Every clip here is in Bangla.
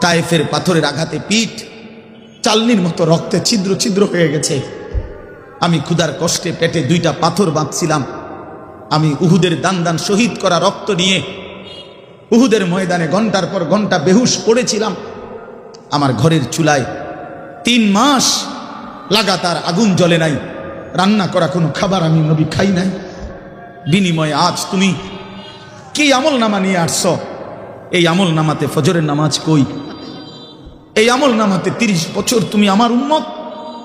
তায়েফের পাথরের আঘাতে পিঠ চালনির মতো রক্তে ছিদ্র ছিদ্র হয়ে গেছে। আমি ক্ষুধার কষ্টে পেটে দুইটা পাথর বাঁধছিলাম। আমি উহুদের দান দান শহীদ করা রক্ত নিয়ে উহুদের ময়দানে ঘণ্টার পর ঘণ্টা বেহুশ পড়েছিলাম। আমার ঘরের চুলায় তিন মাস লাগাতার আগুন জ্বলে নাই। রান্না করা কোনো খাবার আমি নবী খাই নাই। বিনিময়ে আজ তুমি কি আমল নামা নিয়ে আসছ? এই আমল নামাতে ফজরের নামাজ কই? এই আমল নামাতে তিরিশ বছর তুমি আমার উম্মত,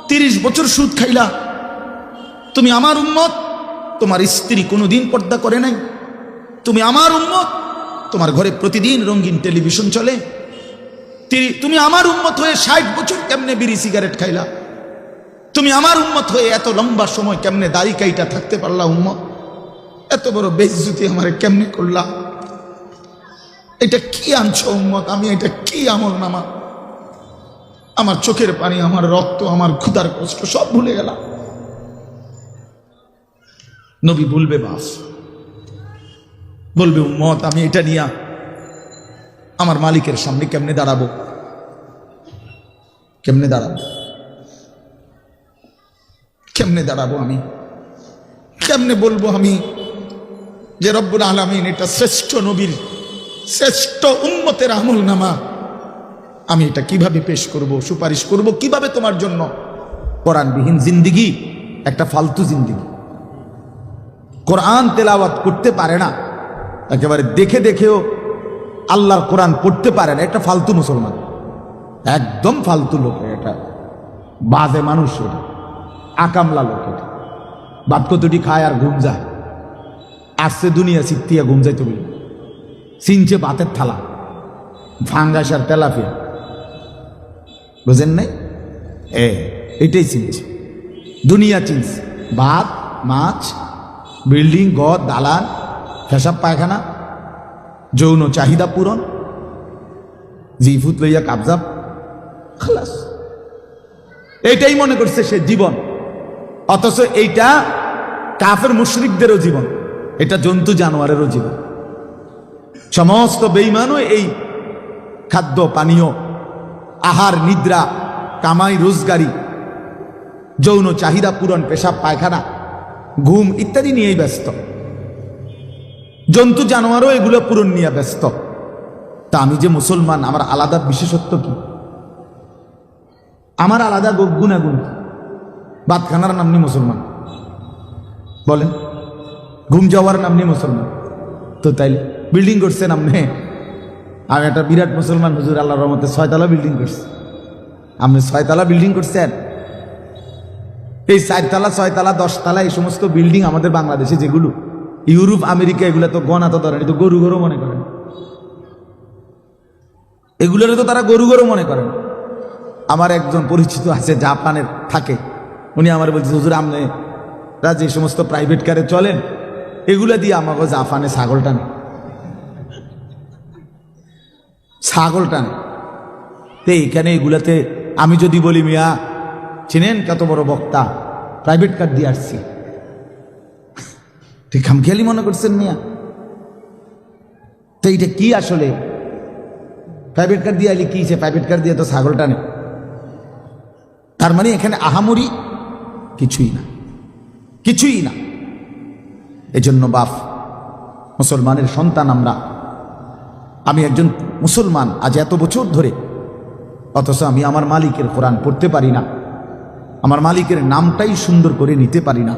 তিরিশ বছর সুদ খাইলা। তুমি আমার উম্মত, তোমার স্ত্রী কোনোদিন পর্দা করে নাই। তুমি আমার উন্মত তোমার ঘরে প্রতিদিন রঙিন টেলিভিশন চলে। তুমি আমার উন্মত হয়ে ষাট বছর কেমনে বিড়ি সিগারেট খাইলা? তুমি আমার উন্মত হয়ে এত লম্বা সময় কেমনে দাড়ি কাইটা থাকতে পারলা উম্মত? এত বড় বেজ্জুতি আমার কেমনে করলা? এটা কি আনছো উম্মত? আমি এটা কি আমল নামা? আমার চোখের পানি, আমার রক্ত, আমার ক্ষুধার কষ্ট, সব ভুলে গেলাম। নবী বলবে বাস বলবে, উম্মত, আমি এটা নিয়া আমার মালিকের সামনে কেমনে দাঁড়াবো? কেমনে দাঁড়াবো? কেমনে দাঁড়াবো আমি? কেমনে বলব আমি যে রব্বুল আলমিন এটা শ্রেষ্ঠ নবীর, শ্রেষ্ঠ উম্মতের আমল নামা আমি এটা কীভাবে পেশ করব, সুপারিশ করব, কীভাবে তোমার জন্য? কোরআনবিহীন জিন্দিগি, একটা ফালতু জিন্দিগি। কোরআন তেলাওয়াত করতে পারে না। একেবারে দেখে দেখেও আল্লাহর কোরআন পড়তে পারে না। একটা ফালতু মুসলমান। একদম ফালতু লোক এটা। বাজে মানুষ এটা। আকামলা লোক এটা। বাদ কতটি খায় আর ঘুম যায়। আসছে দুনিয়া সিকতিয়া ঘুম যাইতে বলি। চিনছে বাতের থালা। ফাঙ্গাস আর তেলাফিয়া বুঝেন নাই? এ, এটাই চিনছে। দুনিয়া চিনছে। ভাত মাছ, বিল্ডিং, ঘর, দালান ফেসাব পায়খানা, যৌন চাহিদা পূরণ জিফুত লইয়া কাবজাব খালাস। এইটাই মনে করছে সে জীবন। অথচ এইটা কাফের মুশরিকদেরও জীবন। এটা জন্তু জানোয়ারেরও জীবন। সমস্ত বেইমানও এই খাদ্য, পানীয় আহার, নিদ্রা, কামাই, রোজগারি, যৌন চাহিদা পূরণ, পেশাব, পায়খানা, ঘুম ইত্যাদি নিয়েই ব্যস্ত। জন্তু, জানোয়ারও এগুলো পূরণ নিয়ে ব্যস্ত। তা আমি যে মুসলমান, আমার আলাদা বিশেষত্ব কি? আমার আলাদা গুণাগুণ কি? ভাত খানার নাম মুসলমান। বলেন, ঘুম যাওয়ার নাম মুসলমান। তো তাইলে বিল্ডিং করছেন আপনি আমি একটা বিরাট মুসলমান হুজুর আল্লাহ রহমতে ছয়তলা বিল্ডিং করছি। আপনি ছয়তলা বিল্ডিং করছেন? এই চারতলা, ছয়তলা, দশতলা, এই সমস্ত বিল্ডিং আমাদের বাংলাদেশে যেগুলো, ইউরোপ, আমেরিকা, এগুলো তো গণা তো ধরেন এ তো গরু গরু মনে করেন এগুলোর তো তারা গরু গরু মনে করেন আমার একজন পরিচিত আছে, জাপানের, থাকে। উনি আমার বলছে, হুজুর, আপনি যে সমস্ত প্রাইভেট কারে চলেন। এগুলো দিয়ে আমাকে জাপানে ছাগল টানে। ছাগল টানে। তো এইখানে এগুলাতে আমি যদি বলি, মিয়া, চিনেন কত বড় বক্তা? প্রাইভেট কার দিয়ে আসছি। ঠিক খামখেয়ালি মনে করছেন, মিয়া? তো এইটা কি আসলে? প্রাইভেট কার দিয়ে আইলে কি সে প্রাইভেট কার দিয়ে তো ছাগল টানে? তার মানে এখানে আহামরি কিছুই না। কিছুই না। এজন্য বাপ, মুসলমানের সন্তান আমরা আমি একজন মুসলমান আজ এত বছর ধরে। অথচ আমি আমার মালিকের কোরআন পড়তে পারি না। আমার মালিকের নামটাই সুন্দর করে নিতে পারি না।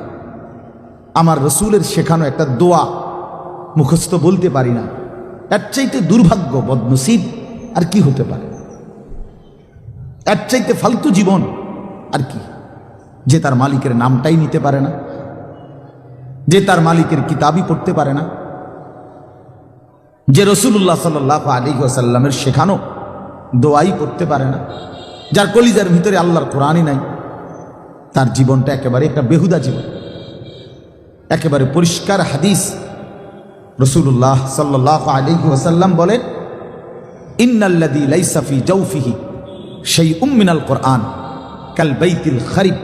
আমার রসুলের শেখানো একটা দোয়া মুখস্থ বলতে পারি না। এর চাইতে দুর্ভাগ্য, বদনসিব আর কি হতে পারে? এর চাইতে ফালতু জীবন আর কি? যে তার মালিকের নামটাই নিতে পারে না। যে তার মালিকের কিতাবই পড়তে পারে না। যে রসুল্লাহ সাল্লাহ আলী আসাল্লামের শেখানো দোয়াই করতে পারে না, যার কলিজার ভিতরে আল্লাহর কোরআনই নাই, তার জীবনটা একেবারে একটা বেহুদা জীবন। একেবারে পরিষ্কার হাদিস রসুল্লাহ সাল্লাহ আলী ওসাল্লাম বলেন ইন্নাল্লাদি লাইসাফি জৌফিহি সেই উম্মিনাল কোরআন কাল বাইতিল খারিব।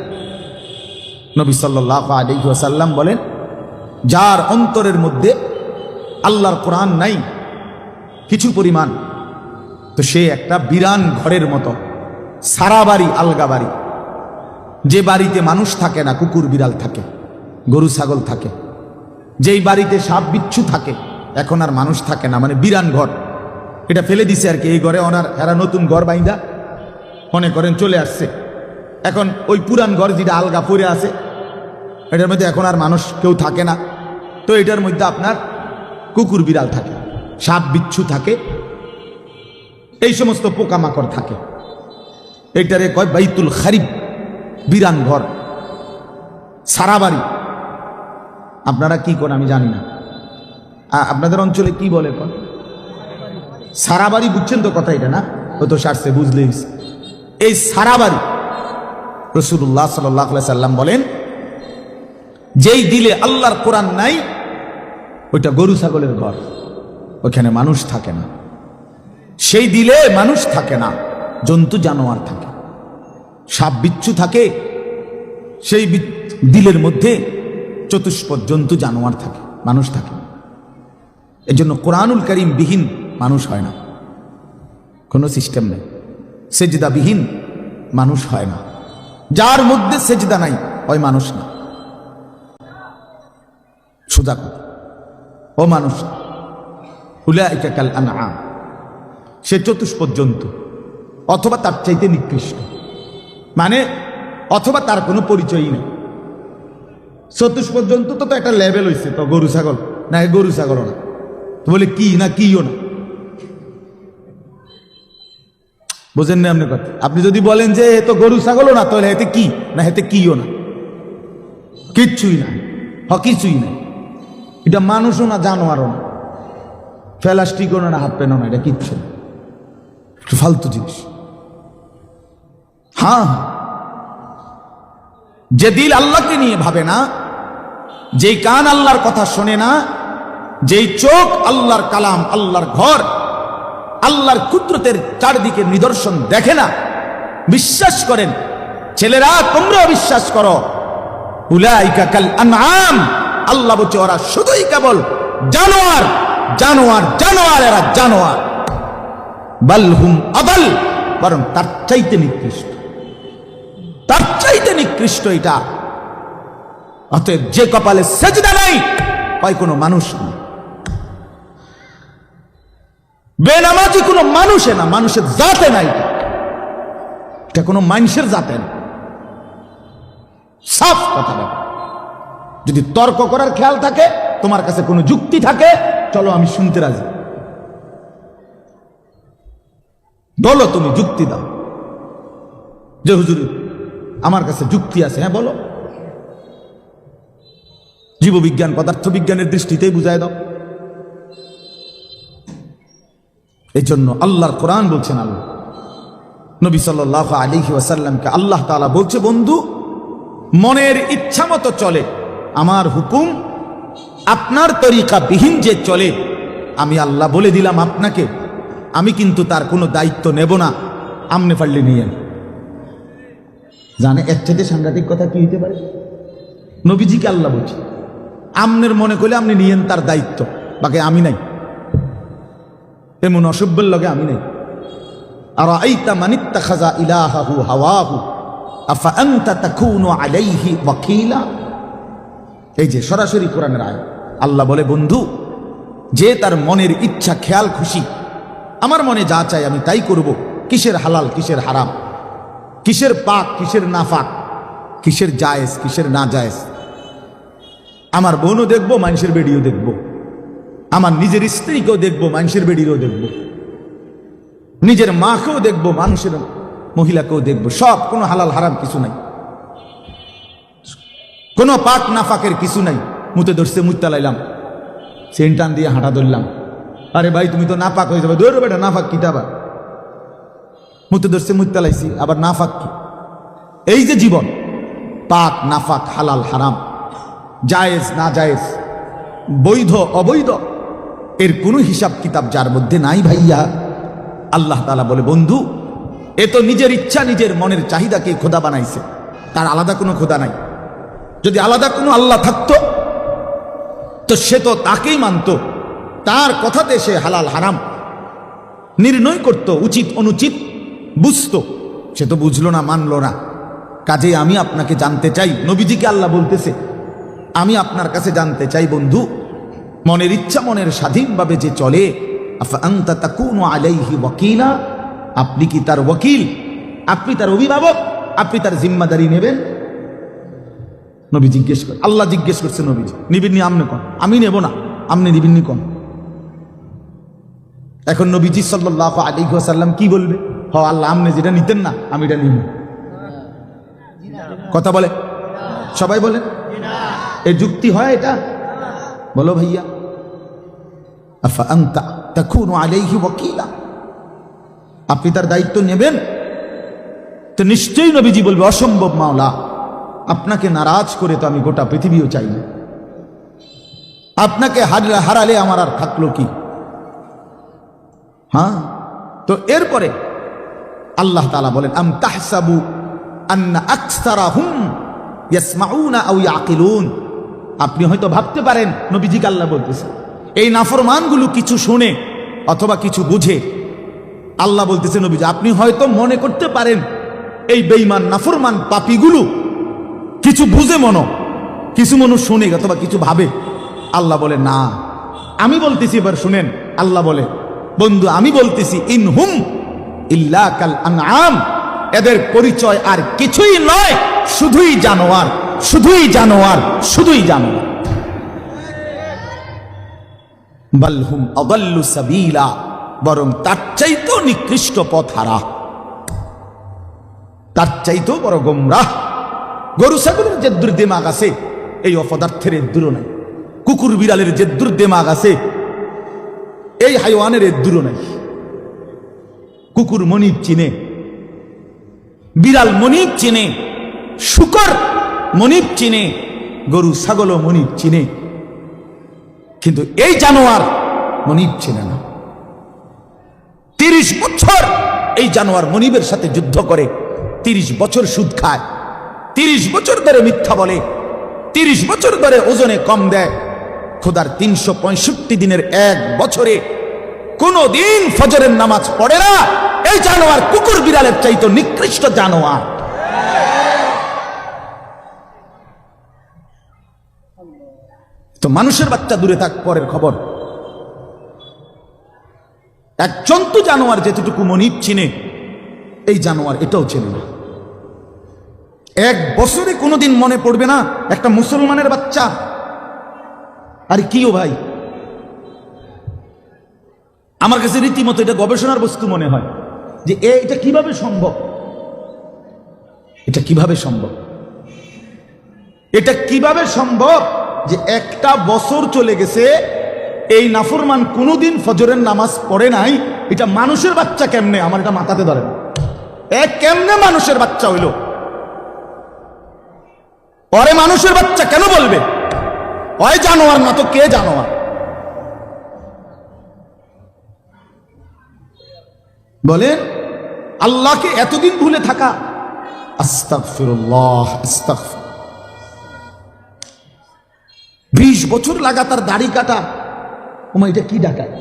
নবী সাল্লাহ আলী ওসাল্লাম বলেন, যার অন্তরের মধ্যে আল্লাহর কোরআন নাই কিছু পরিমাণ। তো সে একটা বিরান ঘরের মতো, সারা বাড়ি আলগা বাড়ি। যে বাড়িতে মানুষ থাকে না, কুকুর, বিড়াল থাকে, গরু, ছাগল থাকে। যেই বাড়িতে সাপ, বিচ্ছু থাকে, এখন আর মানুষ থাকে না মানে বিরান ঘর। এটা ফেলে দিছে আর কি, এই ঘরে ওনার, এরা নতুন ঘর বাইন্দা। মনে করেন চলে আসছে। এখন ওই পুরান ঘর যেটা আলগা পড়ে আছে, এটার মধ্যে এখন আর মানুষ কেউ থাকে না। তো এটার মধ্যে আপনার কুকুর, বিড়াল থাকে। সাপ বিচ্ছু থাকে। এই সমস্ত পোকামাকড় থাকে। এইটারে কয় বাইতুল খারিব, বিরান ঘর, সারা বাড়ি। আপনারা কি করেন আমি জানি না। আপনাদের অঞ্চলে কি বলে কন সারা বাড়ি বুঝছেন তো কথা এটা না? ও তো সারছে, বুঝলেই এই সারা বাড়ি রসুল্লাহ সাল্লাহ সাল্লাম বলেন, যেই দিলে আল্লাহর কোরআন নাই, ওইটা গরু ছাগলের ঘর। ওখানে মানুষ থাকে না। সেই দিলে মানুষ থাকে না, জন্তু, জানোয়ার থাকে। সাপ, বিচ্ছু থাকে, সেই দিলের মধ্যে চতুষ্পদ জন্তু, জানোয়ার থাকে, মানুষ থাকে। না। জন্য কোরআনুল করিম বিহীন মানুষ হয় না। কোনো সিস্টেম নেই। সেজদা বিহীন মানুষ হয় না। যার মধ্যে সেজদা নাই, ওই মানুষ না। সোজা কথা। ও মানুষ কাল আনআম। সে চতুষ্পদ পর্যন্ত অথবা তার চাইতে নিকৃষ্ট। মানে অথবা তার কোনো পরিচয়ই নেই। চতুষ্পদ পর্যন্ত তো তো একটা লেভেল হয়েছে তো গরু, ছাগল। না গরু, ছাগল না। তো বলে কি না, কিও না। বোঝেন না আপনি কথা? আপনি যদি বলেন যে এ তো গরু, ছাগলও না, তাহলে এতে কি? না, এতে কিও না। কিচ্ছুই না হ কিছুই নাই। এটা মানুষও না, জানোয়ারও না। প্লাস্টিকও না হাত পেনও না, এটা কিচ্ছু একটু ফালতু জিনিস। হ্যাঁ। যে দিল আল্লাহকে নিয়ে ভাবে না, যেই কান আল্লাহর কথা শোনে না, যেই চোখ আল্লাহর কালাম, আল্লাহর ঘর, আল্লাহর কুদরতের চারদিকে নিদর্শন দেখে না, বিশ্বাস করেন, ছেলেরা তোমরাও বিশ্বাস করো, উলাইকা কাল আল্লাহ বলছে, ওরা শুধুই কেবল জানোয়ার। জানোয়ার জানোয়ার। এরা জানোয়ার বালহুম আদাল, বরং তার চাইতে নিকৃষ্ট। তার চাইতে নিকৃষ্ট এটা। অতএব যে কপালে সেজদা নাই, হয় কোনো মানুষ না বেনামাজি কোনো মানুষে না, মানুষের জাতে নাই। এটা কোনো মানুষের জাতে না। সাফ কথা যদি তর্ক করার খেয়াল থাকে তোমার কাছে কোনো যুক্তি থাকে, চলো আমি শুনতে রাজি। বলো তুমি যুক্তি দাও। যে হুজুর, আমার কাছে যুক্তি আছে হ্যাঁ বলো। জীববিজ্ঞান, পদার্থবিজ্ঞানের দৃষ্টিতেই বুঝায় দাও। এই জন্য আল্লাহর কোরআন বলছেন আল্লাহ, নবী সাল্লাহ আলিহি ওয়াসাল্লামকে আল্লাহ তাআলা বলছে, বন্ধু, মনের ইচ্ছা মতো চলে, আমার হুকুম আপনার তরিকা বিহীন যে চলে, আমি আল্লাহ বলে দিলাম আপনাকে। আমি কিন্তু তার কোনো দায়িত্ব নেব না। আমনে পারলে নিয়ে জানে এর থেকে সাংঘাতিক কথা কি হইতে পারে? নবীজিকে আল্লাহ বলছি, আমনের মনে করলে আপনি নিয়েন তার দায়িত্ব, বাকি আমি নাই। এমন অসভ্যের লগে আমি নাই। আর আইতা মানিত্তা খাজা ইলাহাহু হাওয়াহু, আফা আলাইহি ওয়াকিলা? এই যে সরাসরি কোরআনের আয় আল্লাহ বলে, বন্ধু, যে তার মনের ইচ্ছা, খেয়াল, খুশি, আমার মনে যা চাই আমি তাই করব। কিসের হালাল, কিসের হারাম? কিসের পাক, কিসের নাফাক? কিসের জায়েজ, কিসের না জায়েজ আমার বোনও দেখব মানুষের বেডিও দেখব। আমার নিজের স্ত্রীকেও দেখব মানুষের বেডিরও দেখব। নিজের মাকেও দেখব মানুষের মহিলাকেও দেখব। সব, কোনো হালাল, হারাম কিছু নাই। কোনো পাক, নাফাকের কিছু নাই। মুতে ধরছে মুত্তা লাইলাম সেন্টান দিয়ে হাঁটা ধরলাম। আরে ভাই, তুমি তো নাপাক হয়ে যাবে। দৌড় বেটা নাফাক কিতাবা মুতে ধরছে মুত্তা লাইছি আবার নাফাক কি? এই যে জীবন, পাক নাফাক হালাল, হারাম, জায়েজ, না জায়েজ, বৈধ, অবৈধ, এর কোনো হিসাব কিতাব যার মধ্যে নাই ভাইয়া। আল্লাহ তালা বলে, বন্ধু, এ তো নিজের ইচ্ছা, নিজের মনের চাহিদাকে খোদা বানাইছে। তার আলাদা কোনো খোদা নাই। যদি আলাদা কোনো আল্লাহ থাকতো তো সে তো তাকেই মানত। তার কথাতে সে হালাল হারাম। নির্ণয় করত, উচিত অনুচিত, বুঝতো। সে তো বুঝলো না, মানলো না। কাজে আমি আপনাকে জানতে চাই, নবীজিকে আল্লাহ বলতেছে, আমি আপনার কাছে জানতে চাই বন্ধু, মনের ইচ্ছা, মনের স্বাধীনভাবে যে চলে আলাইহি আপনি কি তার ওকিল আপনি তার অভিভাবক? আপনি তার জিম্মাদারি নেবেন? নবী জিজ্ঞেস করে, আল্লাহ জিজ্ঞেস করছে নবীজি নিবিন্নি আমনে কন আমি নেব না, আমনে নিবিন্নি কন এখন নবীজি সাল্লাহ আলী সাল্লাম কি বলবে? হ, আল্লাহ আমনে যেটা নিতেন না, আমি এটা নিব। কথা বলে? সবাই বলে? এই যুক্তি হয় এটা? বলো ভাইয়া। আফা আলাইহি ওয়াকিলা। আপনি তার দায়িত্ব নেবেন? তো নিশ্চয়ই নবীজি বলবে, অসম্ভব মাওলা। আপনাকে নারাজ করে তো আমি গোটা পৃথিবীও চাই আপনাকে হারলে হারালে আমার আর থাকল কি? হ্যাঁ? তো এরপরে আল্লাহ তালা বলেন, আম তাহসাবু আপনি হয়তো ভাবতে পারেন নবীজিকে আল্লাহ বলতেছে, এই নাফরমানগুলো কিছু শুনে অথবা কিছু বুঝে। আল্লাহ বলতেছে, নবীজি, আপনি হয়তো মনে করতে পারেন, এই বেইমান নাফরমান পাপিগুলো কিছু বুঝে মনো। কিছু মানুষ শুনে অথবা কিছু ভাবে। আল্লাহ বলে, না, আমি বলতেছি, এবার শুনেন। আল্লাহ বলে, বন্ধু, আমি বলতেছি ইন হুম এদের পরিচয় আর কিছুই নয়। শুধুই জানোয়ার শুধুই জানোয়ার শুধুই জানোয়ার। বালহুম অদল্লু সাবিলা, বরং তার চাইতেও নিকৃষ্ট পথ হারা তার চাইতেও বড় গোমরাহ। গরু, ছাগলের যে দুর্দেমাগ আছে, এই অপদার্থের দূর নাই। কুকুর, বিড়ালের যে দুর্দেমাগ আছে, এই হাইওয়ানের দূর নাই। কুকুর মনিব চিনে, বিড়াল মনিব চিনে, শুকর মনিব চিনে, গরু, ছাগলও মনিব চিনে। কিন্তু এই জানোয়ার মনিব চিনে না। তিরিশ বছর এই জানোয়ার মনিবের সাথে যুদ্ধ করে, তিরিশ বছর সুদ খায়। তিরিশ বছর ধরে মিথ্যা বলে, তিরিশ বছর ধরে ওজনে কম দেয়। খোদার তিনশো পঁয়ষট্টি দিনের এক বছরে কোনো দিন ফজরের নামাজ পড়ে না। এই জানোয়ার কুকুর বিড়ালের চাইতো নিকৃষ্ট জানোয়ার। তো মানুষের বাচ্চা দূরে থাক, পরের খবর। এক জন্তু জানোয়ার যেতটুকু মনিব চিনে, এই জানোয়ার এটাও চেনে না। এক বছরে কোনোদিন মনে পড়বে না একটা মুসলমানের বাচ্চা। আরে কিও ভাই? আমার কাছে রীতিমতো এটা গবেষণার বস্তু মনে হয় যে এ, এটা কীভাবে সম্ভব? এটা কীভাবে সম্ভব? এটা কীভাবে সম্ভব যে একটা বছর চলে গেছে, এই নাফরমান কোনোদিন ফজরের নামাজ পড়ে নাই, এটা মানুষের বাচ্চা কেমনে? আমার এটা মাথাতে ধরে না। এ, কেমনে মানুষের বাচ্চা হইল? পরে মানুষের বাচ্চা কেন বলবে? হয় জানোয়ার না তো কে জানোয়ার? বলেন, আল্লাহকে এতদিন ভুলে থাকা। বিশ বছর লাগাতার দাড়ি কাটা। ওমা, এটা কি ডাকায়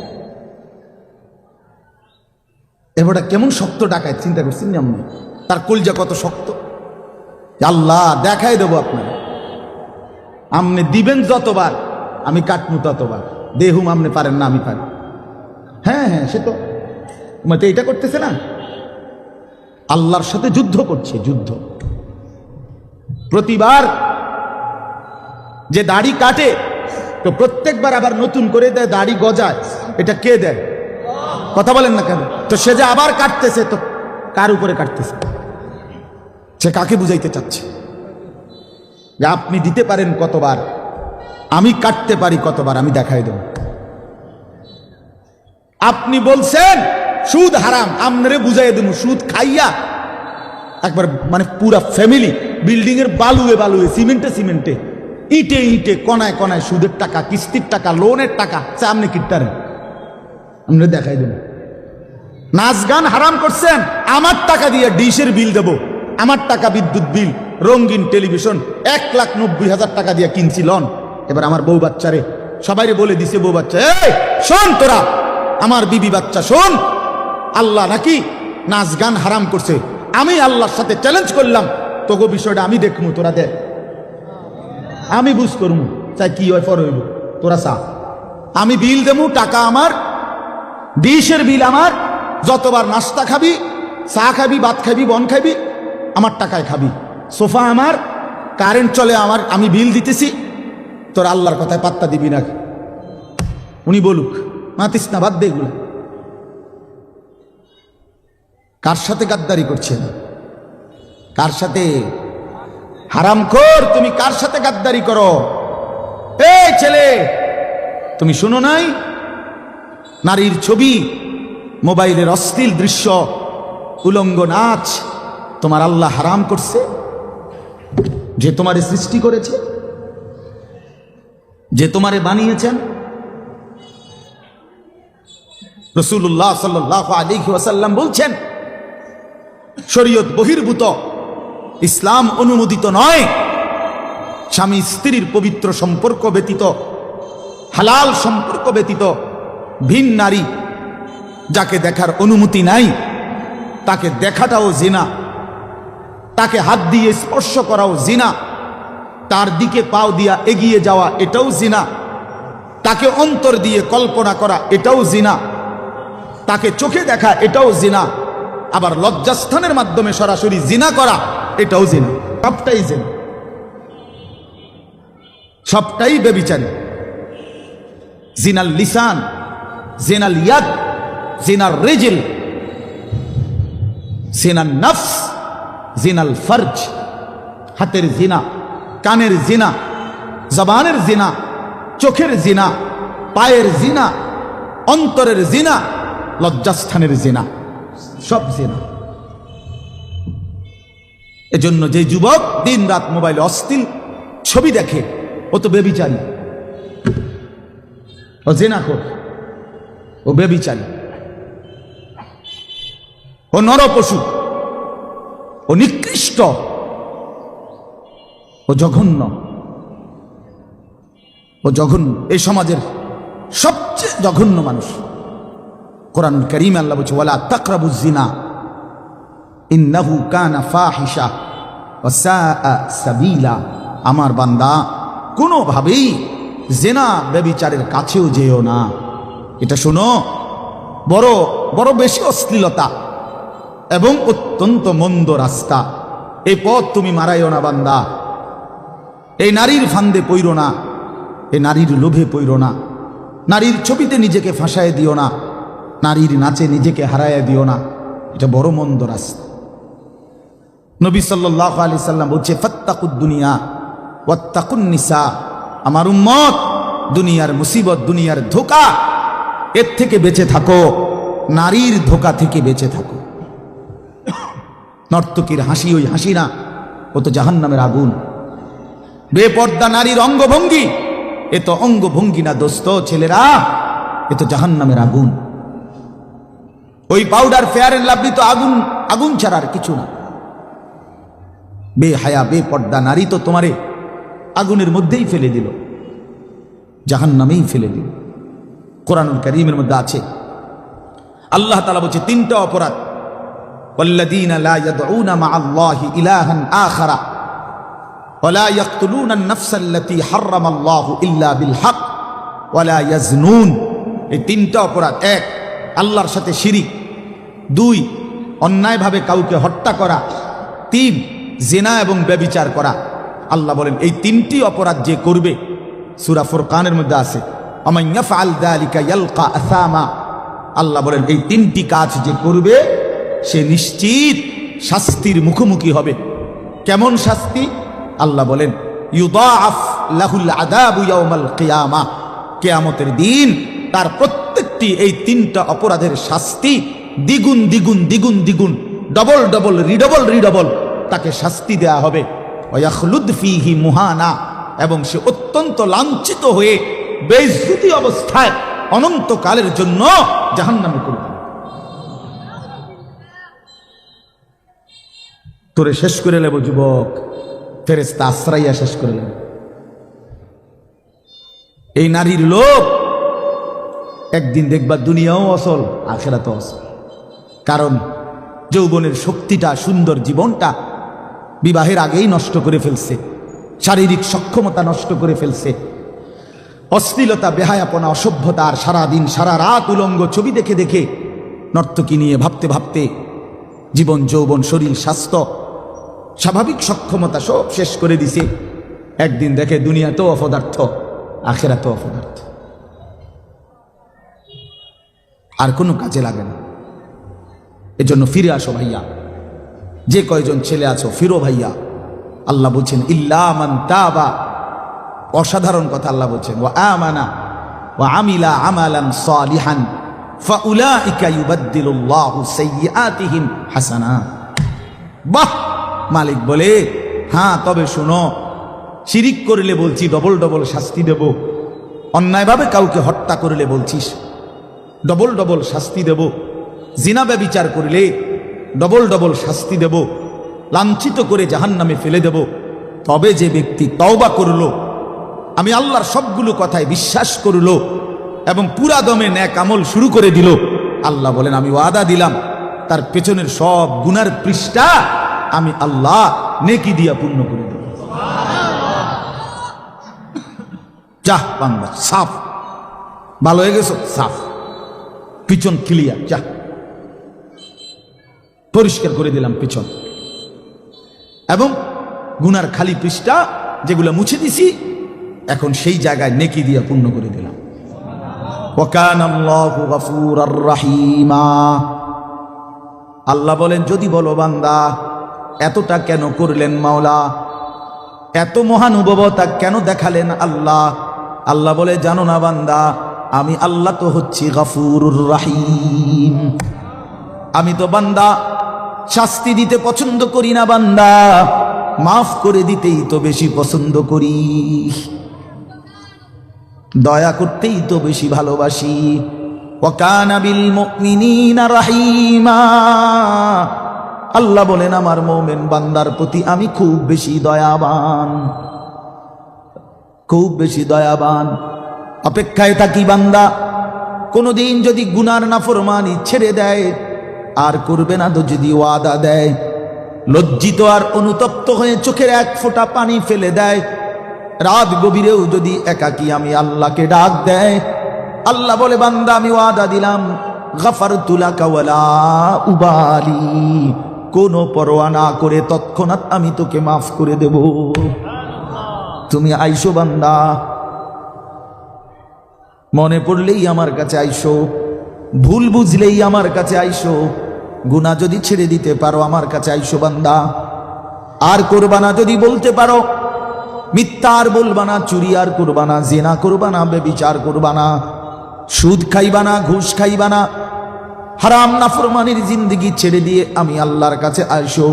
এবারটা কেমন শক্ত ডাকায় চিন্তা করছেন না আমি তার কলজা কত শক্ত? আল্লাহ দেখাই দেবো আপনার আমনে দিবেন যতবার, আমি কাটমু ততবার। দেহুম আমনে পারেন না, আমি পারি। হ্যাঁ হ্যাঁ সে তো। মতে এটা করতেছে না? আল্লাহর সাথে যুদ্ধ করছে, যুদ্ধ। প্রতিবার যে দাড়ি কাটে, তো প্রত্যেকবার আবার নতুন করে দেয়, দাড়ি গজায়। এটা কে দেয়? কথা বলেন না কেন? তো সে যে আবার কাটতেছে, তো কার উপরে কাটতেছে? সে কাকে বুঝাইতে চাচ্ছে? যে আপনি দিতে পারেন কতবার, আমি কাটতে পারি কতবার, আমি দেখাই দেব। আপনি বলছেন, সুদ হারাম আমনারে বুঝাই দেব সুদ খাইয়া একবার মানে পুরা ফ্যামিলি বিল্ডিং এর বালুয়ে বালুয়ে, সিমেন্টে সিমেন্টে, ইটে ইটে, কনায় কনায় সুদের টাকা, কিস্তির টাকা, লোনের টাকা, সে আপনি কিটতারেন আমরা দেখাই দেব। নাচ গান হারাম করছেন, আমার টাকা দিয়ে ডিশের বিল দেব। আমার টাকা বিদ্যুৎ বিল, রঙিন টেলিভিশন, এক লাখ নব্বই হাজার টাকা দিয়ে কিনছি লন। এবার আমার বউ বাচ্চারে সবাই বলে দিছে বউ বাচ্চা, এই, শোন তোরা, আমার বিবি বাচ্চা, শোন, আল্লাহ নাকি নাচ গান হারাম করছে। আমি আল্লাহর সাথে চ্যালেঞ্জ করলাম, তোকে বিষয়টা আমি দেখব তোরা দেখ। আমি বুঝ করব চাই কি হয় ফর হইব। তোরা চা। আমি বিল দেবো টাকা আমার, ডিশের বিল আমার, যতবার নাস্তা খাবি, চা খাবি, ভাত খাবি, বন খাবি আমার টাকায় খাবি। সোফা আমার কারেন্ট চলে আমার, আমি বিল দিতেছি। তোর আল্লাহর কথায় পাত্তা দিবি না। উনি বলুক, মাতিস না, বাদ দে এগুলো। কার সাথে গাদ্দারি করছেন কার সাথে? হারাম খোর, তুমি কার সাথে গাদ্দারি করো? এই ছেলে, তুমি শুনো নাই? নারীর ছবি, মোবাইলের অশ্লীল দৃশ্য, উলঙ্গ নাচ তোমার আল্লাহ হারাম করছে, যে তোমারে সৃষ্টি করেছে, যে তোমারে বানিয়েছেন। রসুল্লাহ সাল্লাহ আলী ওয়াসাল্লাম বলছেন, শরীয়ত বহির্ভূত, ইসলাম অনুমোদিত নয়। স্বামী স্ত্রীর পবিত্র সম্পর্ক ব্যতীত, হালাল সম্পর্ক ব্যতীত, ভিন নারী যাকে দেখার অনুমতি নাই, তাকে দেখাটাও জিনা। তাকে হাত দিয়ে স্পর্শ করাও জিনা। তার দিকে পাও দিয়া এগিয়ে যাওয়া এটাও জিনা। তাকে অন্তর দিয়ে কল্পনা করা এটাও জিনা। তাকে চোখে দেখা এটাও জিনা। আবার লজ্জাস্থানের মাধ্যমে সরাসরি জিনা করা এটাও জিনা। সবটাই জিনা। সবটাই বেবিচারী। জিনাল লিসান, জিনাল ইয়াদ, জিনাল রেজিল, জিনাল নফস। জিনাল ফর্জ। হাতের জিনা, কানের জিনা, জবানের জিনা, চোখের জিনা, পায়ের জিনা, অন্তরের জিনা, লজ্জাস্থানের জিনা, সব জিনা। এজন্য যে যুবক দিন রাত মোবাইলে অস্থিল ছবি দেখে, ও তো বেবিচারী। ও জেনা কর ও বেবিচারী। ও নরপশু। ও নিকৃষ্ট ও জঘন্য ও জঘন্য। এই সমাজের সবচেয়ে জঘন্য মানুষ। কোরআন করিম আল্লাহ বলছে, ওয়ালা তাকরাবু জিনা ইন্নাহু কানা ফাহিশা সাবিলা। আমার বান্দা, কোনোভাবেই জেনা ব্যবিচারের কাছেও যেও না। এটা শোনো, বড় বড় বেশি অশ্লীলতা। এবং অত্যন্ত মন্দ রাস্তা। এই পথ তুমি মারাইও না, বান্দা। এই নারীর ফান্দে পইর না। এই নারীর লোভে পইর না। নারীর ছবিতে নিজেকে ফাঁসায় দিও না। নারীর নাচে নিজেকে হারায় দিও না। এটা বড় মন্দ রাস্তা। নবী সাল্লাহ আলি সাল্লাম বলছে, ফত্তাকুদ দুনিয়া, ওয়াত্তাকুন নিসা। আমার উম্মত, দুনিয়ার মুসিবত, দুনিয়ার ধোকা, এর থেকে বেঁচে থাকো। নারীর ধোকা থেকে বেঁচে থাকো। নর্তকীর হাসি ওই হাসি না ও তো জাহান নামের আগুন। বেপর্দা নারীর অঙ্গভঙ্গি, এ তো অঙ্গভঙ্গি না দোস্ত ছেলেরা, এ তো জাহান নামের আগুন। ওই পাউডার ফেয়ার এন্ড লাভলি তো আগুন আগুন ছাড়ার কিছু না। বে হায়া বে পর্দা নারী তো তোমারে আগুনের মধ্যেই ফেলে দিল জাহান নামেই ফেলে দিল। কোরআনুল করিমের মধ্যে আছে, আল্লাহ তালা বলছে, তিনটা অপরাধ والذين لا يدعون مع الله إلها آخر ولا يقتلون النفس التي حرم الله إلا بالحق ولا يزنون এই তিনটা অপরাধ এক আল্লাহর সাথে শিরিক দুই অন্যায়ভাবে কাউকে হত্যা করা তিন জেনা এবং ব্যবিচার করা আল্লাহ বলেন এই তিনটি অপরাধ যে করবে সুরা ফুরকানের মধ্যে আছে আমাইয়াফআল যালিকা ইয়ালকা আসামা আল্লাহ বলেন এই তিনটি কাজ যে করবে সে নিশ্চিত শাস্তির মুখোমুখি হবে। কেমন শাস্তি? আল্লাহ বলেন কিয়ামা। কিয়ামতের দিন তার প্রত্যেকটি এই তিনটা অপরাধের শাস্তি দ্বিগুণ দ্বিগুণ দ্বিগুণ দ্বিগুণ, ডবল ডবল, রিডবল রিডবল তাকে শাস্তি দেয়া হবে। ওয়াখলুদ ফিহি মুহানা, এবং সে অত্যন্ত লাঞ্ছিত হয়ে বেইজ্জতি অবস্থায় অনন্তকালের জন্য জাহান্নামে করবে তোরে শেষ করে নেব, যুবক। ফেরেস্তা আশ্রাইয়া শেষ করে নেব। এই নারীর লোক একদিন দেখবা দুনিয়াও অসল আখেরা তো অসল। কারণ যৌবনের শক্তিটা, সুন্দর জীবনটা বিবাহের আগেই নষ্ট করে ফেলছে, শারীরিক সক্ষমতা নষ্ট করে ফেলছে। অশ্লীলতা, বেহায়াপনা, অসভ্যতা আর সারাদিন, সারা রাত উলঙ্গ ছবি দেখে দেখে নর্তকী নিয়ে ভাবতে ভাবতে জীবন, যৌবন, শরীর, স্বাস্থ্য স্বাভাবিক সক্ষমতা সব শেষ করে দিছে। একদিন দেখে দুনিয়া তো অপদার্থ আখেরা তো অপদার্থ। আর কোনো কাজে লাগে না। এজন্য ফিরে আসো ভাইয়া। যে কয়জন ছেলে আছো, ফিরো ভাইয়া। আল্লাহ বলছেন, ইল্লা মান তাবা। অসাধারণ কথা আল্লাহ বলছেন ও আমানা ও আমিলা আমালান সালিহান, ফাউলাইকা ইউবাদদিলুল্লাহু সাইয়্যাতিহিম হাসানা বাহ! মালিক বলে হ্যাঁ তবে শোনো, শিরিক করলে বলছি ডবল ডবল শাস্তি দেব। অন্যায়ভাবে কাউকে হত্যা করলে বলছিস ডবল ডবল শাস্তি দেব। জিনাবে বিচার করলে ডবল ডবল শাস্তি দেব। লাঞ্ছিত করে জাহান নামে ফেলে দেব। তবে যে ব্যক্তি তওবা করল, আমি আল্লাহর সবগুলো কথায় বিশ্বাস করল এবং পুরা দমে ন্যাক আমল শুরু করে দিল। আল্লাহ বলেন, আমি ওয়াদা দিলাম, তার পেছনের সব গুনার পৃষ্ঠা আমি আল্লাহ নেকি দিয়া পূর্ণ করে দেব। যাহ বাংলা সাফ। ভালো হয়ে গেছো? সাফ। পিছন ক্লিয়ার যা পরিষ্কার করে দিলাম পিছন। এবং গুনার খালি পৃষ্ঠা যেগুলো মুছে দিছি, এখন সেই জায়গায় নেকি দিয়া পূর্ণ করে দিলাম। আল্লাহ বলেন, যদি বলো বান্দা এতটা কেন করলেন মাওলা? এত মহানুভবতা কেন দেখালেন আল্লাহ? আল্লাহ বলে, জানো না বান্দা, আমি আল্লাহ তো হচ্ছি গাফুরুর রাহিম। আমি তো বান্দা শাস্তি দিতে পছন্দ করি না বান্দা, মাফ করে দিতেই তো বেশি পছন্দ করি। দয়া করতেই তো বেশি ভালোবাসি। ওয়াকানা বিল মুমিনিনা রাহিমা। আল্লাহ বলেন, আমার মোমেন বান্দার প্রতি আমি খুব বেশি দয়াবান। খুব বেশি দয়াবান। অপেক্ষায় থাকি বান্দা, কোনোদিন যদি গুনার নাফরমানি ছেড়ে দেয়, আর করবে না তো যদি ওয়াদা দেয়। লজ্জিত আর অনুতপ্ত হয়ে চোখের এক ফোঁটা পানি ফেলে দেয়। রাত গভীরেও যদি একাকি আমি আল্লাহকে ডাক দেয়, আল্লাহ বলে, বান্দা, আমি ওয়াদা দিলাম গাফার তুলা কাওয়ালা উবালি। কোনো পরোয়া না করে তৎক্ষণাৎ আমি তোকে মাফ করে দেব। তুমি আইসো বান্দা। মনে পড়লেই আমার কাছে আইসো। ভুল বুঝলেই আমার কাছে আইসো। গুণা যদি ছেড়ে দিতে পারো, আমার কাছে আইসো বান্দা। আর করবানা যদি বলতে পারো, মিথ্যা আর বলবানা চুরি আর করবানা জেনা করবানা বেবিচার করবানা সুদ খাইবানা ঘুষ খাইবানা হারাম নাফরমানির জিন্দগি ছেড়ে দিয়ে আমি আল্লাহর কাছে আইসো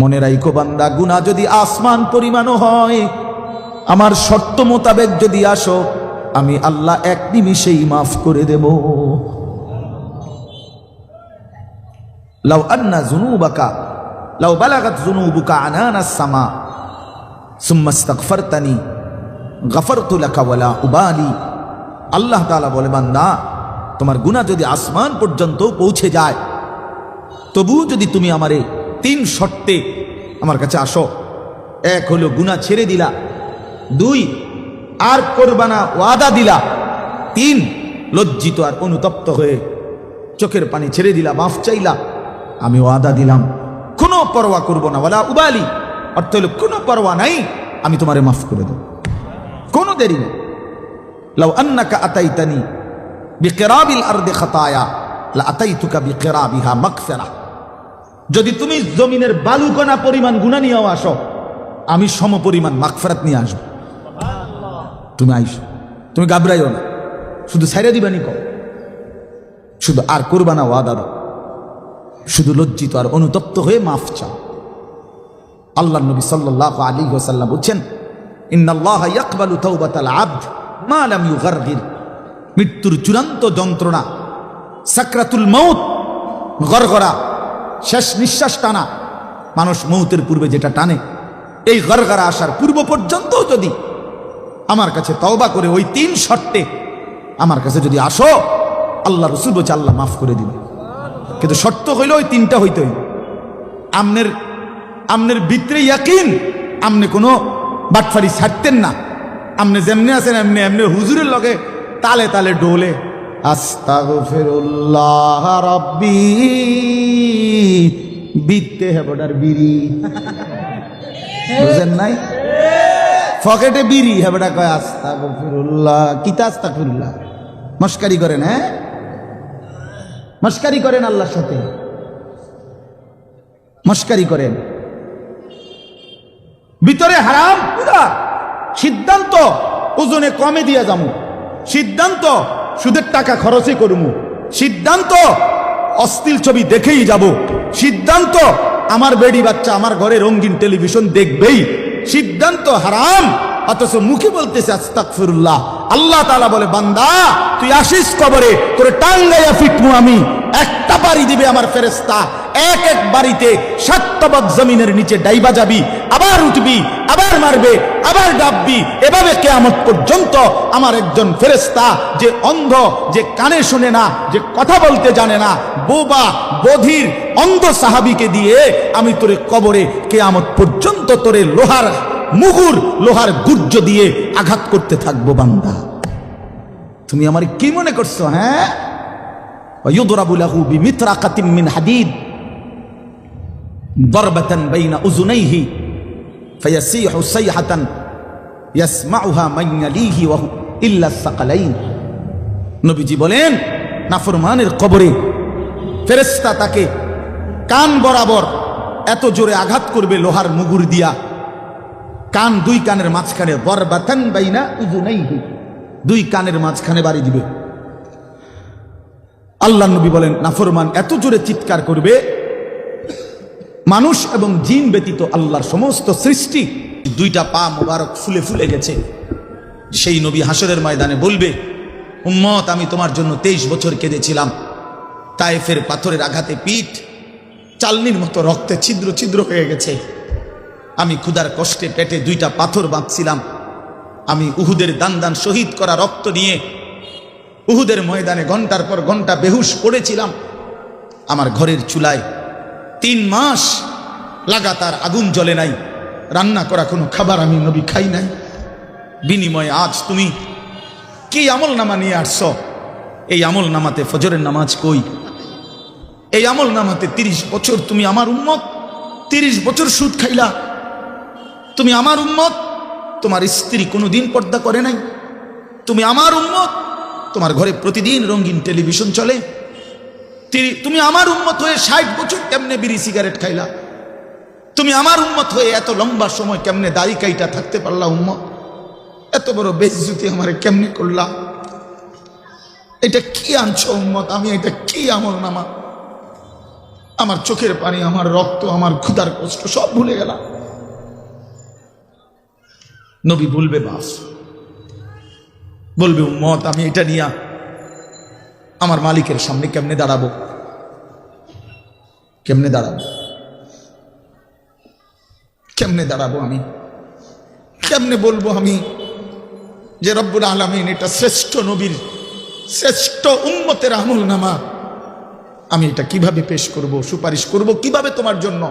মনে রাইখো বান্দা গুণা যদি আসমান পরিমাণও হয়, আমার শর্ত মোতাবেক যদি আসো, আমি আল্লাহ এক নিমিষেই মাফ করে দেব। লাউ আন্না জুনুবাকা লাউ বালাগাত জুনুবুকা আনানা সামা, সুম্মা ইস্তাগফারতানি, গাফারতু লাকা ওয়ালা উবালি। আল্লাহ তাআলা বলে, বান্দা তোমার গুনাহ যদি আসমান পর্যন্ত পৌঁছে যায় তবু যদি তুমি আমারে তিন শর্তে আমার কাছে আসো, এক হলো গুনাহ ছেড়ে দিলা, দুই আর করবানা ওয়াদা দিলা, তিন লজ্জিত আর অনুতপ্ত হয়ে চোখের পানি ছেড়ে দিলা, মাফ চাইলা, আমি ওয়াদা দিলাম, কোনো পরোয়া করব না বলা উবালি, অর্থ হলো কোনো পরোয়া নাই, আমি তোমারে মাফ করে দেব। কোনো দেরি নেই। লাউ আন্নাকা আতাইতানি বিকেরাবিল আরদে খাতায়া, লা আতাইতুকা বিকেরাবিহা মাগফিরা। যদি তুমি জমিনের বালুকণা পরিমাণ গুণা নিয়েও আসো, আমি সম পরিমাণ মাগফিরাত নিয়ে আসব। তুমি আইসো, তুমি গাবরাইও না। শুধু সাইরা দিবানি কম শুধু আর করবা না ওয়াদা দাও। শুধু লজ্জিত আর অনুতপ্ত হয়ে মাফ চাও। আল্লাহ নবী সাল্লাহ আলী ওসাল্লাম বলছেন, ইন্নাল্লাহ ইয়াকবালু তাওবাতাল আবদ মা লাম ইউগারগির। মৃত্যুর চূড়ান্ত যন্ত্রণা, সাকরাতুল মৌত গরগরা শেষ নিঃশ্বাস টানা। মানুষ মৌতের পূর্বে যেটা টানে, এই গরগরা আসার পূর্ব পর্যন্ত যদি আমার কাছে তওবা করে ওই তিন শর্তে আমার কাছে যদি আসো, আল্লাহ রসুল বলছে, আল্লাহ মাফ করে দিবে। কিন্তু শর্ত হইল ওই তিনটা হইতে হইল আমনের আমনের ভিতরে ইয়াকিন, আমনে কোনো বাটফারি ছাড়তেন না। আমনে যেমনি আছেন, এমনি এমনি হুজুরের লগে তালে তালে ডোলে। হেবডার বিড়ি। পকেটে বিড়ি আস্তাগফিরুল্লাহ। মস্কারি করেন হ্যাঁ? মস্কারি করেন আল্লাহর সাথে। মস্কারি করেন। ভিতরে হারাম সিদ্ধান্ত, ওজনে কমে দিয়া যামু সিদ্ধান্ত, সুদের টাকা খরচই করমু। সিদ্ধান্ত অস্থির ছবি দেখেই যাব। সিদ্ধান্ত, আমার বেডি বাচ্চা আমার ঘরে রঙিন টেলিভিশন দেখবেই। সিদ্ধান্ত হারাম, অথচ মুখে বলতেছে আস্তাকফিরুল্লাহ আল্লাহ তালা বলে, বান্দা, তুই আসিস কবরে, তোরে টাঙ্গাইয়া ফিটমু আমি। একটা বাড়ি দিবে আমার ফেরেস্তা এক এক বাড়িতে সাতটাবাদ জমিনের নিচে ডাইবা যাবি আবার উঠবি আবার মারবে আবার ডাববি এভাবে কেয়ামত পর্যন্ত আমার একজন ফেরেস্তা যে অন্ধ যে কানে শোনে না যে কথা বলতে জানে না বোবা বধির অন্ধ সাহাবিকে দিয়ে আমি তোরে কবরে কেয়ামত পর্যন্ত তোরে লোহার মুগুর লোহার গুর্জ দিয়ে আঘাত করতে থাকবো বান্দা তুমি আমার কি মনে করছো হ্যাঁ ويضرب له بمطرقة من حديد দরবাতান নবীজি বলেন বরাবর এত জোরে আঘাত করবে লোহার মুগুর দিয়া। কান দুই কানের মাঝখানে বরবাতান বাইনা উজুনাইহি দুই কানের মাঝখানে বাড়ি দিবে। আল্লাহ নবী বলেন, নাফরমান, এত জোরে চিৎকার করবে মানুষ এবং জিন ব্যতীত আল্লাহর সমস্ত সৃষ্টি দুইটা পা মোবারক ফুলে ফুলে গেছে। সেই নবী হাসরের ময়দানে বলবে, উম্মত, আমি তোমার জন্য তেইশ বছর কেঁদেছিলাম। তায়েফের পাথরের আঘাতে পিঠ, চালনির মতো রক্তে ছিদ্র ছিদ্র হয়ে গেছে। আমি ক্ষুধার কষ্টে পেটে দুইটা পাথর বাঁধছিলাম। আমি উহুদের দান দান শহীদ করা রক্ত নিয়ে উহুদের ময়দানে ঘণ্টার পর ঘণ্টা বেহুশ পড়েছিলাম। আমার ঘরের চুলায় তিন মাস লাগাতার আগুন জ্বলে নাই, রান্না করা কোনো খাবার আমি নবী খাই নাই। বিনিময়ে আজ তুমি কি আমল নামা নিয়ে আসছ? এই আমল নামাতে ফজরের নামাজ কই? এই আমল নামাতে তিরিশ বছর তুমি আমার উন্মত তিরিশ বছর সুদ খাইলা। তুমি আমার উন্মত তোমার স্ত্রী কোনোদিন পর্দা করে নাই। তুমি আমার উন্মত তোমার ঘরে প্রতিদিন রঙিন টেলিভিশন চলে। তুমি আমার উন্মত হয়ে ষাট বছর কেমনে বিড়ি সিগারেট খাইলা? তুমি আমার উন্মত হয়ে এত লম্বা সময় কেমনে দাড়ি কাইটা থাকতে পারলা উম্মত? এত বড় বেজুতি আমার কেমনে করলা? এটা কি আনছো উম্মত? আমি এটা কি আমল নামা? আমার চোখের পানি, আমার রক্ত, আমার ক্ষুধার কষ্ট সব ভুলে গেলাম নবী বলবে, বাস। বলবে, উম্মত, আমি এটা নিয়া আমার মালিকের সামনে কেমনে দাঁড়াবো? কেমনে দাঁড়াবো? কেমনে দাঁড়াবো আমি? কেমনে বলব আমি যে রব্বুল আলমিন এটা শ্রেষ্ঠ নবীর, শ্রেষ্ঠ উন্মতের আমল নামা। আমি এটা কীভাবে পেশ করব, সুপারিশ করব, কীভাবে তোমার জন্য?